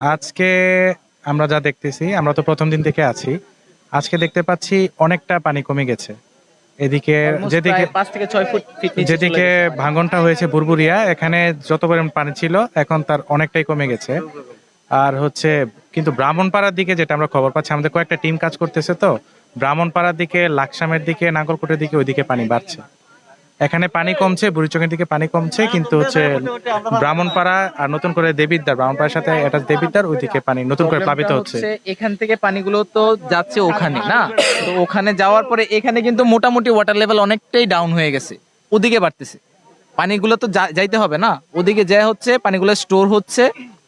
আজকে আমরা যা দেখতেছি আমরা তো প্রথম দিন থেকে আছি আজকে দেখতে পাচ্ছি অনেকটা পানি কমে গেছে। এদিকে যেদিকে থেকে ফুট যেদিকে ভাঙনটা হয়েছে বুরবুরিয়া এখানে যত পরিমাণ পানি ছিল এখন তার অনেকটাই কমে গেছে। আর হচ্ছে কিন্তু ব্রাহ্মণপাড়ার দিকে যেটা আমরা খবর পাচ্ছি আমাদের কয়েকটা টিম কাজ করতেছে তো ব্রাহ্মণপাড়ার দিকে লাকসামের দিকে নাগরকোটের দিকে ওইদিকে পানি বাড়ছে। এখানে পানি কমছে বুড়িচকের দিকে পানি কমছে কিন্তু হচ্ছে ব্রাহ্মণপাড়া আর নতুন করে দেবিদ্বার ব্রাহ্মণপাড়ার সাথে এটা দেবিদ্বার ওইদিকে পানি নতুন করে প্লাবিত হচ্ছে। এখান থেকে পানিগুলো তো যাচ্ছে ওখানে না? তো ওখানে যাওয়ার পরে এখানে কিন্তু মোটামুটি ওয়াটার লেভেল অনেকটাই ডাউন হয়ে গেছে ওদিকে বাড়তেছে। পানিগুলো তো যাইতে হবে না? ওদিকে যা হচ্ছে পানিগুলো স্টোর হচ্ছে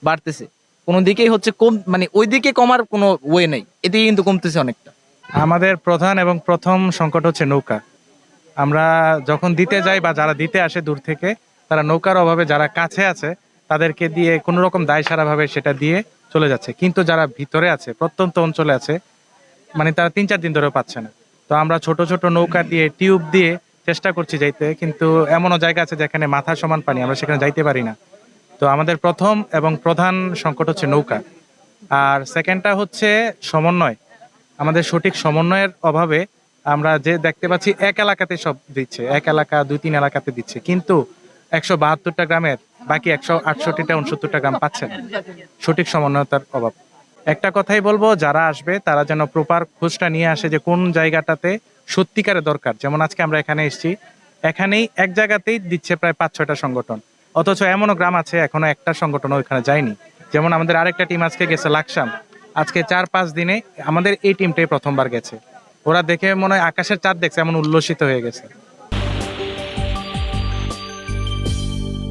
বাড়তেছে। কোনো দিকেই হচ্ছে কম মানে ওইদিকে কমার কোনো ওয়ে নেই এদিকে কিন্তু কমতেছে অনেকটা। আমাদের প্রধান এবং প্রথম সংকট হচ্ছে নৌকা। আমরা যখন দিতে যাই বা যারা দিতে আসে দূর থেকে, তারা নৌকার অভাবে যারা কাছে আছে, তাদেরকে দিয়ে কোনো রকম দায় সারাভাবে সেটা দিয়ে চলে যাচ্ছে। কিন্তু যারা ভিতরে আছে, প্রত্যন্ত অঞ্চলে আছে মানে তারা তিন চার দিন ধরেও পাচ্ছে না। তো আমরা ছোট ছোট নৌকা দিয়ে, টিউব দিয়ে চেষ্টা করছি যাইতে, কিন্তু এমনও জায়গা আছে যেখানে মাথা সমান পানি, আমরা সেখানে যাইতে পারি না। তো আমাদের প্রথম এবং প্রধান সংকট হচ্ছে নৌকা। আর সেকেন্ডটা হচ্ছে সমন্বয়। আমাদের সঠিক সমন্বয়ের অভাবে আমরা যে দেখতে পাচ্ছি, এক এলাকাতে সব দিচ্ছে, এক এলাকা, দুই, তিন এলাকাতে দিচ্ছে। কিন্তু একশো বাহাত্তরটা গ্রামের বাকি একশো আটষট্টিটা, উনসত্তরটা গ্রাম পাচ্ছে সঠিক সমন্বয়তার অভাব। একটা কথাই বলব, যারা আসবে, তারা যেন প্রপার খোঁজটা নিয়ে আসে যে কোন জায়গাটাতে সত্যিকারের দরকার। যেমন আজকে আমরা এখানে এসেছি, এখানেই এক জায়গাতেই দিচ্ছে প্রায় পাঁচ, ছয়টা সংগঠন। অথচ এমনও গ্রাম আছে, এখনও একটা সংগঠন ওইখানে যায়নি। যেমন আমাদের আরেকটা টিম আজকে গেছে লাকসাম। আজকে চার, পাঁচ দিনে আমাদের এই টিমটাই প্রথমবার গেছে। ওরা দেখে মনে হয় আকাশের চাঁদ দেখছে এমন উল্লসিত হয়ে গেছে।